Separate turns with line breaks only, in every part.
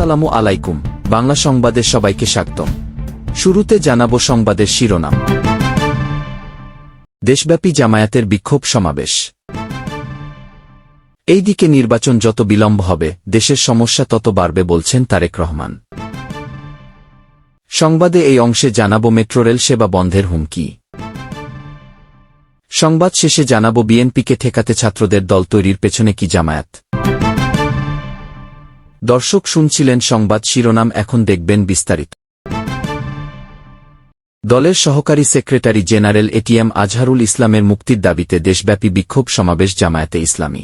আসসালামু আলাইকুম, বাংলা সংবাদে সবাইকে স্বাগতম। শুরুতে জানাব সংবাদের শিরোনাম। দেশব্যাপী জামায়াতের বিক্ষোভ সমাবেশ। এই দিকে নির্বাচন যত বিলম্ব হবে, দেশের সমস্যা তত বাড়বে বলছেন তারেক রহমান। সংবাদে এই অংশে জানাব মেট্রোরেল সেবা বন্ধের হুমকি। সংবাদ শেষে জানাব বিএনপিকে ঠেকাতে ছাত্রদের দল তৈরির পেছনে কি জামায়াত? দর্শক শুনছিলেন সংবাদ শিরোনাম, এখন দেখবেন বিস্তারিত। দলের সহকারী সেক্রেটারি জেনারেল এটিএম আজহারুল ইসলামের মুক্তির দাবিতে দেশব্যাপী বিক্ষোভ সমাবেশ জামায়াতে ইসলামী।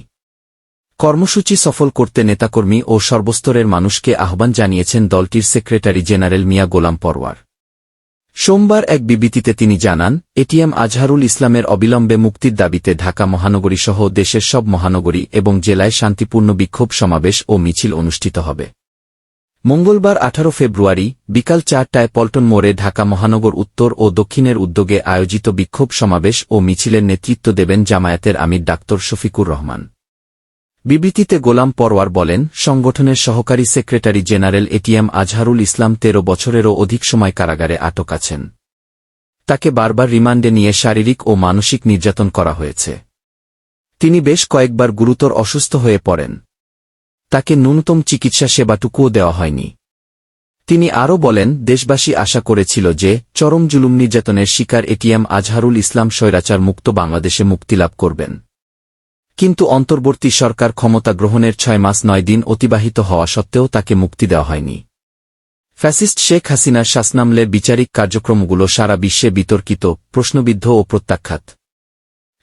কর্মসূচি সফল করতে নেতাকর্মী ও সর্বস্তরের মানুষকে আহ্বান জানিয়েছেন দলটির সেক্রেটারি জেনারেল মিয়া গোলাম পরওয়ার। সোমবার এক বিবৃতিতে তিনি জানান, এটিএম আজহারুল ইসলামের অবিলম্বে মুক্তির দাবিতে ঢাকা মহানগরীসহ দেশের সব মহানগরী এবং জেলায় শান্তিপূর্ণ বিক্ষোভ সমাবেশ ও মিছিল অনুষ্ঠিত হবে। মঙ্গলবার আঠারো ফেব্রুয়ারি বিকাল চারটায় পল্টন মোড়ে ঢাকা মহানগর উত্তর ও দক্ষিণের উদ্যোগে আয়োজিত বিক্ষোভ সমাবেশ ও মিছিলের নেতৃত্ব দেবেন জামায়াতের আমির ডাক্তার শফিকুর রহমান। বিবৃতিতে গোলাম পরওয়ার বলেন, সংগঠনের সহকারী secretary general ATM Azharul Islam তেরো বছরেরও অধিক সময় কারাগারে আটক আছেন। তাকে বারবার রিমান্ডে নিয়ে শারীরিক ও মানসিক নির্যাতন করা হয়েছে। তিনি বেশ কয়েকবার গুরুতর অসুস্থ হয়ে পড়েন। তাকে ন্যূনতম চিকিৎসা সেবাটুকুও দেওয়া হয়নি। তিনি আরও বলেন, দেশবাসী আশা করেছিল যে, চরম জুলুম নির্যাতনের শিকার এটিএম আজহারুল ইসলাম স্বৈরাচার মুক্ত বাংলাদেশে মুক্তিলাভ করবেন। কিন্তু অন্তর্বর্তী সরকার ক্ষমতা গ্রহণের ছয় মাস নয় দিন অতিবাহিত হওয়া সত্ত্বেও তাকে মুক্তি দেওয়া হয়নি। ফ্যাসিস্ট শেখ হাসিনার শাসনামলের বিচারিক কার্যক্রমগুলো সারা বিশ্বে বিতর্কিত, প্রশ্নবিদ্ধ ও প্রত্যাখ্যাত।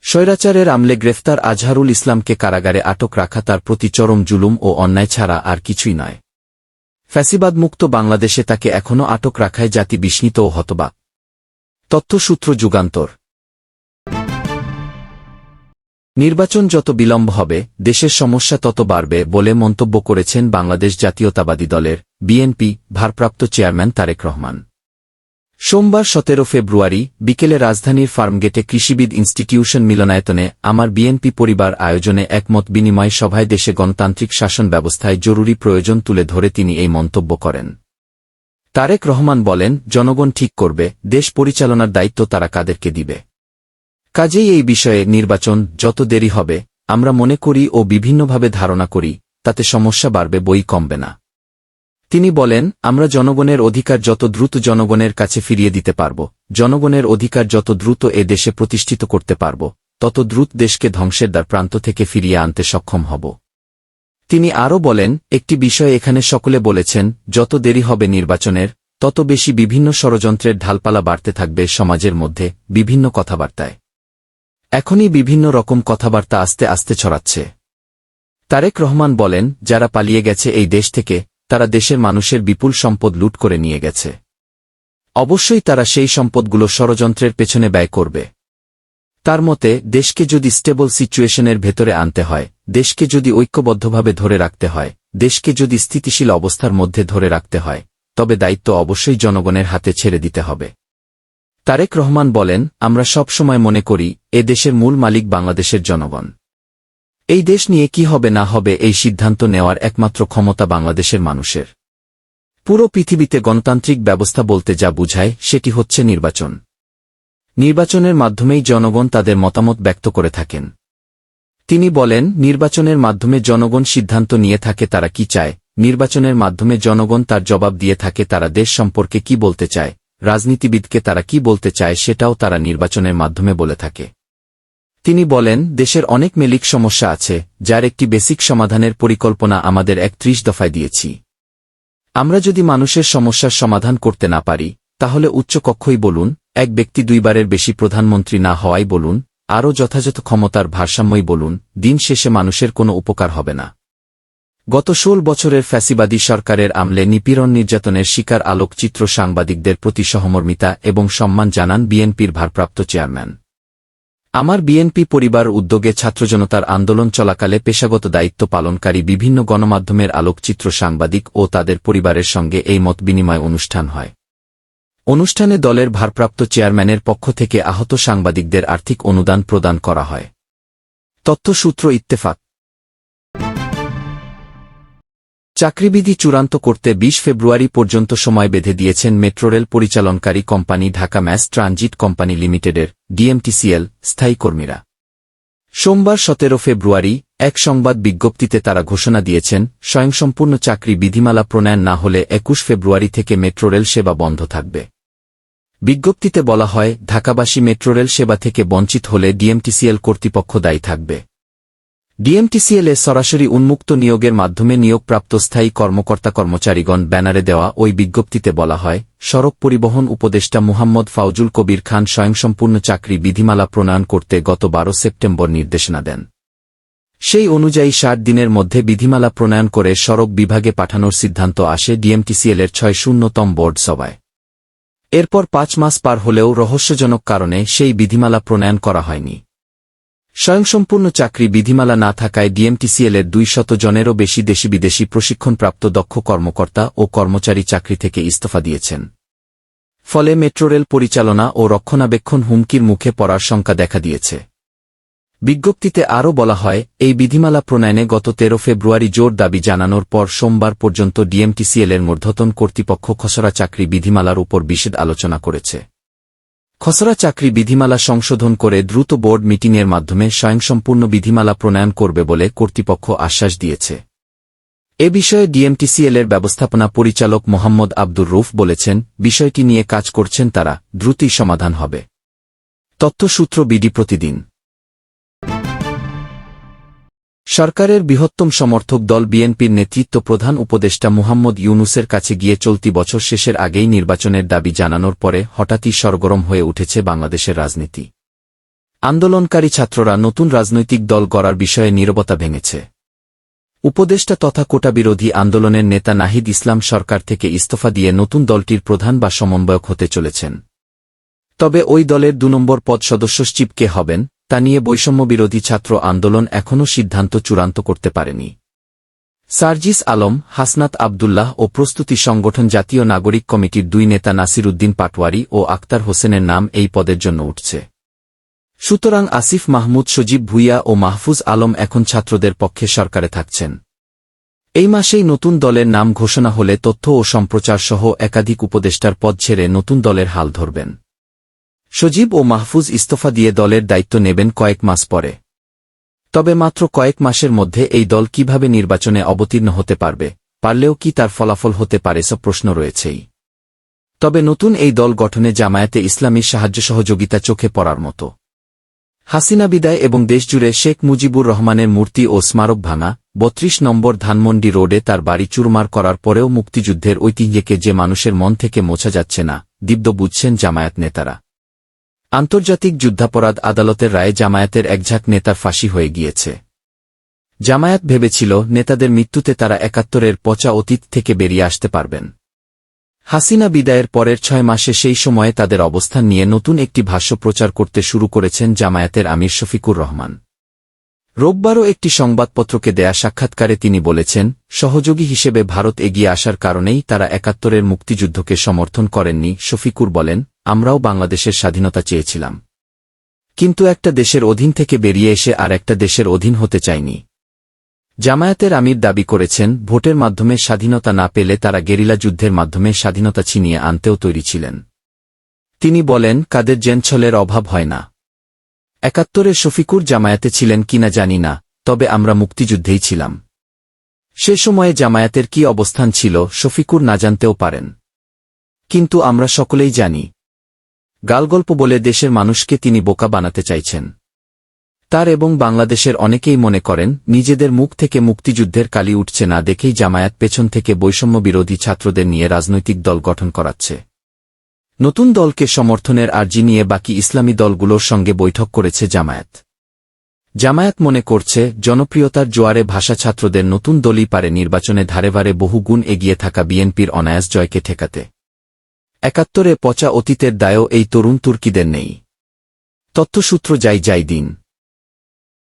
স্বৈরাচারের আমলে গ্রেফতার আজহারুল ইসলামকে কারাগারে আটক রাখা তার প্রতি চরম জুলুম ও অন্যায় ছাড়া আর কিছুই নয়। ফ্যাসিবাদমুক্ত বাংলাদেশে তাকে এখনও আটক রাখায় জাতি বিস্মিত ও হতবাক। তথ্যসূত্র যুগান্তর নির্বাচন যত বিলম্ব হবে, দেশের সমস্যা তত বাড়বে বলে মন্তব্য করেছেন বাংলাদেশ জাতীয়তাবাদী দলের বিএনপি ভারপ্রাপ্ত চেয়ারম্যান তারেক রহমান। সোমবার সতেরো ফেব্রুয়ারি বিকেলে রাজধানীর ফার্মগেটে কৃষিবিদ ইনস্টিটিউশন মিলনায়তনে আমার বিএনপি পরিবার আয়োজনে একমত বিনিময় সভায় দেশে গণতান্ত্রিক শাসন ব্যবস্থায় জরুরি প্রয়োজন তুলে ধরে তিনি এই মন্তব্য করেন। তারেক রহমান বলেন, জনগণ ঠিক করবে, দেশ পরিচালনার দায়িত্ব তারা কাদেরকে দিবে। কাজেই এই বিষয়ে নির্বাচন যত দেরি হবে, আমরা মনে করি ও বিভিন্নভাবে ধারণা করি, তাতে সমস্যা বাড়বে, বই কমবে না। তিনি বলেন, আমরা জনগণের অধিকার যত দ্রুত জনগণের কাছে ফিরিয়ে দিতে পারব, জনগণের অধিকার যত দ্রুত এ দেশে প্রতিষ্ঠিত করতে পারব, তত দ্রুত দেশকে ধ্বংসের দ্বার প্রান্ত থেকে ফিরিয়ে আনতে সক্ষম হব। তিনি আরও বলেন, একটি বিষয় এখানে সকলে বলেছেন, যত দেরি হবে নির্বাচনের, তত বেশি বিভিন্ন ষড়যন্ত্রের ঢালপালা বাড়তে থাকবে সমাজের মধ্যে, বিভিন্ন কথাবার্তায়। এখনই বিভিন্ন রকম কথাবার্তা আস্তে আস্তে ছড়াচ্ছে। তারেক রহমান বলেন, যারা পালিয়ে গেছে এই দেশ থেকে, তারা দেশের মানুষের বিপুল সম্পদ লুট করে নিয়ে গেছে। অবশ্যই তারা সেই সম্পদগুলো ষড়যন্ত্রের পেছনে ব্যয় করবে। তার মতে, দেশকে যদি স্টেবল সিচুয়েশনের ভেতরে আনতে হয়, দেশকে যদি ঐক্যবদ্ধভাবে ধরে রাখতে হয়, দেশকে যদি স্থিতিশীল অবস্থার মধ্যে ধরে রাখতে হয়, তবে দায়িত্ব অবশ্যই জনগণের হাতে ছেড়ে দিতে হবে। তারেক রহমান বলেন, আমরা সব সময় মনে করি, এ দেশের মূল মালিক বাংলাদেশের জনগণ। এই দেশ নিয়ে কি হবে না হবে এই সিদ্ধান্ত নেওয়ার একমাত্র ক্ষমতা বাংলাদেশের মানুষের। পুরো পৃথিবীতে গণতান্ত্রিক ব্যবস্থা বলতে যা বুঝায়, সেটি হচ্ছে নির্বাচন। নির্বাচনের মাধ্যমেই জনগণ তাদের মতামত ব্যক্ত করে থাকেন। তিনি বলেন, নির্বাচনের মাধ্যমে জনগণ সিদ্ধান্ত নিয়ে থাকে তারা কি চায়, নির্বাচনের মাধ্যমে জনগণ তার জবাব দিয়ে থাকে তারা দেশ সম্পর্কে কি বলতে চায় রাজনীতিবিদকে তারা কি বলতে চায় সেটাও তারা নির্বাচনের মাধ্যমে বলে থাকে। তিনি বলেন, দেশের অনেক মেলিক সমস্যা আছে, যার একটি বেসিক সমাধানের পরিকল্পনা আমাদের এক ত্রিশ দফায় দিয়েছি। আমরা যদি মানুষের সমস্যার সমাধান করতে না পারি, তাহলে উচ্চকক্ষই বলুন, এক ব্যক্তি দুইবারের বেশি প্রধানমন্ত্রী না হওয়াই বলুন, আরও যথাযথ ক্ষমতার ভারসাম্যই বলুন, দিন শেষে মানুষের কোনো উপকার হবে না। গত ষোল বছরের ফ্যাসিবাদী সরকারের আমলে নিপীড়ন নির্যাতনের শিকার আলোকচিত্র সাংবাদিকদের প্রতি সহমর্মিতা এবং সম্মান জানান বিএনপির ভারপ্রাপ্ত চেয়ারম্যান। আমার বিএনপি পরিবার উদ্যোগে ছাত্রজনতার আন্দোলন চলাকালে পেশাগত দায়িত্ব পালনকারী বিভিন্ন গণমাধ্যমের আলোকচিত্র সাংবাদিক ও তাদের পরিবারের সঙ্গে এই মত বিনিময় অনুষ্ঠান হয়। অনুষ্ঠানে দলের ভারপ্রাপ্ত চেয়ারম্যানের পক্ষ থেকে আহত সাংবাদিকদের আর্থিক অনুদান প্রদান করা হয়। তথ্যসূত্র ইত্তেফাক চাকরিবিধি চূড়ান্ত করতে ২০ ফেব্রুয়ারি পর্যন্ত সময় বেঁধে দিয়েছেন metro rail পরিচালনকারী company Dhaka mass transit company লিমিটেডের ডিএমটিসিএল স্থায়ী কর্মীরা। সোমবার সতেরো ফেব্রুয়ারি এক সংবাদ বিজ্ঞপ্তিতে তারা ঘোষণা দিয়েছেন, স্বয়ংসম্পূর্ণ চাকরি বিধিমালা প্রণয়ন না হলে একুশ ফেব্রুয়ারি থেকে মেট্রোরেল সেবা বন্ধ থাকবে। বিজ্ঞপ্তিতে বলা হয়, ঢাকাবাসী মেট্রোরেল সেবা থেকে বঞ্চিত হলে ডিএমটিসিএল কর্তৃপক্ষ দায়ী থাকবে। ডিএমটিসিএলে সরাসরি উন্মুক্ত নিয়োগের মাধ্যমে নিয়োগপ্রাপ্ত স্থায়ী কর্মকর্তা কর্মচারীগণ ব্যানারে দেওয়া ওই বিজ্ঞপ্তিতে বলা হয়, সড়ক পরিবহন উপদেষ্টা মুহাম্মদ ফাউজুল কবির খান স্বয়ংসম্পূর্ণ চাকরি বিধিমালা প্রণয়ন করতে গত বারো সেপ্টেম্বর নির্দেশনা দেন। সেই অনুযায়ী ষাট দিনের মধ্যে বিধিমালা প্রণয়ন করে সড়ক বিভাগে পাঠানোর সিদ্ধান্ত আসে ডিএমটিসিএলের ছয় শূন্যতম বোর্ড সভায়। এরপর পাঁচ মাস পার হলেও রহস্যজনক কারণে সেই বিধিমালা প্রণয়ন করা হয়নি। স্বয়ংসম্পূর্ণ চাকরি বিধিমালা না থাকায় ডিএমটিসিএলের দুই শত জনেরও বেশি দেশি বিদেশি প্রশিক্ষণপ্রাপ্ত দক্ষ কর্মকর্তা ও কর্মচারী চাকরি থেকে ইস্তফা দিয়েছেন। ফলে মেট্রোরেল পরিচালনা ও রক্ষণাবেক্ষণ হুমকির মুখে পড়ার শঙ্কা দেখা দিয়েছে। বিজ্ঞপ্তিতে আরও বলা হয়, এই বিধিমালা প্রণয়নে গত তেরো ফেব্রুয়ারি জোর দাবি জানানোর পর সোমবার পর্যন্ত ডিএমটিসিএলের মূর্ধতন কর্তৃপক্ষ খসড়া চাকরি বিধিমালার উপর বিশেষ আলোচনা করেছে। খসড়া চাকরি বিধিমালা সংশোধন করে দ্রুত বোর্ড মিটিংয়ের মাধ্যমে স্বয়ংসম্পূর্ণ বিধিমালা প্রণয়ন করবে বলে কর্তৃপক্ষ আশ্বাস দিয়েছে। এ বিষয়ে ডিএমটিসিএলের ব্যবস্থাপনা পরিচালক মোহাম্মদ আব্দুর রুফ বলেছেন, বিষয়টি নিয়ে কাজ করছেন তারা, দ্রুতই সমাধান হবে। তথ্যসূত্র বিডি প্রতিদিন। সরকারের বৃহত্তম সমর্থক দল বিএনপির নেতৃত্ব প্রধান উপদেষ্টা মুহাম্মদ ইউনুসের কাছে গিয়ে চলতি বছর শেষের আগেই নির্বাচনের দাবি জানানোর পরে হঠাৎই সরগরম হয়ে উঠেছে বাংলাদেশের রাজনীতি। আন্দোলনকারী ছাত্ররা নতুন রাজনৈতিক দল গড়ার বিষয়ে নীরবতা ভেঙেছে। উপদেষ্টা তথা কোটা বিরোধী আন্দোলনের নেতা নাহিদ ইসলাম সরকার থেকে ইস্তফা দিয়ে নতুন দলটির প্রধান বা সমন্বয়ক হতে চলেছেন। তবে ওই দলের দু নম্বর পদ সদস্য চিপকে হবেন তা নিয়ে বৈষম্যবিরোধী ছাত্র আন্দোলন এখনও সিদ্ধান্ত চূড়ান্ত করতে পারেনি। সার্জিস আলম, হাসনাত আবদুল্লাহ ও প্রস্তুতি সংগঠন জাতীয় নাগরিক কমিটির দুই নেতা নাসির উদ্দিন পাটওয়ারি ও আক্তার হোসেনের নাম এই পদের জন্য উঠছে। সুতরাং আসিফ মাহমুদ, সজীব ভুইয়া ও মাহফুজ আলম এখন ছাত্রদের পক্ষে সরকারে থাকছেন। এই মাসেই নতুন দলের নাম ঘোষণা হলে তথ্য ও সম্প্রচার সহ একাধিক উপদেষ্টার পদ ছেড়ে নতুন দলের হাল ধরবেন। সজীব ও মাহফুজ ইস্তফা দিয়ে দলের দায়িত্ব নেবেন কয়েক মাস পরে। তবে মাত্র কয়েক মাসের মধ্যে এই দল কীভাবে নির্বাচনে অবতীর্ণ হতে পারবে, পারলেও কি তার ফলাফল হতে পারে সব প্রশ্ন রয়েছেই। তবে নতুন এই দল গঠনে জামায়াতে ইসলামীর সাহায্য সহযোগিতা চোখে পড়ার মতো। হাসিনা বিদায় এবং দেশজুড়ে শেখ মুজিবুর রহমানের মূর্তি ও স্মারক ভাঙা, বত্রিশ নম্বর ধানমন্ডি রোডে তার বাড়ি চুরমার করার পরেও মুক্তিযুদ্ধের ঐতিহ্যকে যে মানুষের মন থেকে মোছা যাচ্ছে না, দিব্য বুঝছেন জামায়াত নেতারা। আন্তর্জাতিক যুদ্ধাপরাধ আদালতের রায়ে জামায়াতের একঝাঁক নেতার ফাঁসি হয়ে গিয়েছে। জামায়াত ভেবেছিল, নেতাদের মৃত্যুতে তারা একাত্তরের পচা অতীত থেকে বেরিয়ে আসতে পারবেন। হাসিনা বিদায়ের পরের ছয় মাসে সেই সময়ে তাদের অবস্থান নিয়ে নতুন একটি ভাষ্য প্রচার করতে শুরু করেছেন জামায়াতের আমির শফিকুর রহমান। রোববারও একটি সংবাদপত্রকে দেয়া সাক্ষাৎকারে তিনি বলেছেন, সহযোগী হিসেবে ভারত এগিয়ে আসার কারণেই তারা একাত্তরের মুক্তিযুদ্ধকে সমর্থন করেননি, শফিকুর বলেন আমরাও বাংলাদেশের স্বাধীনতা চেয়েছিলাম। কিন্তু একটা দেশের অধীন থেকে বেরিয়ে এসে আর একটা দেশের অধীন হতে চাইনি। জামায়াতের আমির দাবি করেছেন, ভোটের মাধ্যমে স্বাধীনতা না পেলে তারা গেরিলা যুদ্ধের মাধ্যমে স্বাধীনতা ছিনিয়ে আনতেও তৈরি ছিলেন। তিনি বলেন, কাদের জেনছলের অভাব হয় না। একাত্তরের শফিকুর জামায়াতে ছিলেন কিনা জানি না, তবে আমরা মুক্তিযুদ্ধেই ছিলাম। সে সময়ে জামায়াতের কি অবস্থান ছিল, শফিকুর না জানতেও পারেন। কিন্তু আমরা সকলেই জানি গালগল্প বলে দেশের মানুষকে তিনি বোকা বানাতে চাইছেন। তার এবং বাংলাদেশের অনেকেই মনে করেন, নিজেদের মুখ থেকে মুক্তিযুদ্ধের কালি উঠছে না দেখেই জামায়াত পেছন থেকে বৈষম্য বিরোধী ছাত্রদের নিয়ে রাজনৈতিক দল গঠন করাচ্ছে। নতুন দলকে সমর্থনের আর্জি নিয়ে বাকি ইসলামী দলগুলোর সঙ্গে বৈঠক করেছে জামায়াত। জামায়াত মনে করছে, জনপ্রিয়তার জোয়ারে ভাষা ছাত্রদের নতুন দলই পারে নির্বাচনে ধারেভারে বহু গুণ এগিয়ে থাকা বিএনপির অনায়াস জয়কে ঠেকাতে। একাত্তরে পচা অতীতের দায়ও এই তরুণ তুর্কিদের নেই। তথ্যসূত্র যাই যাই দিন।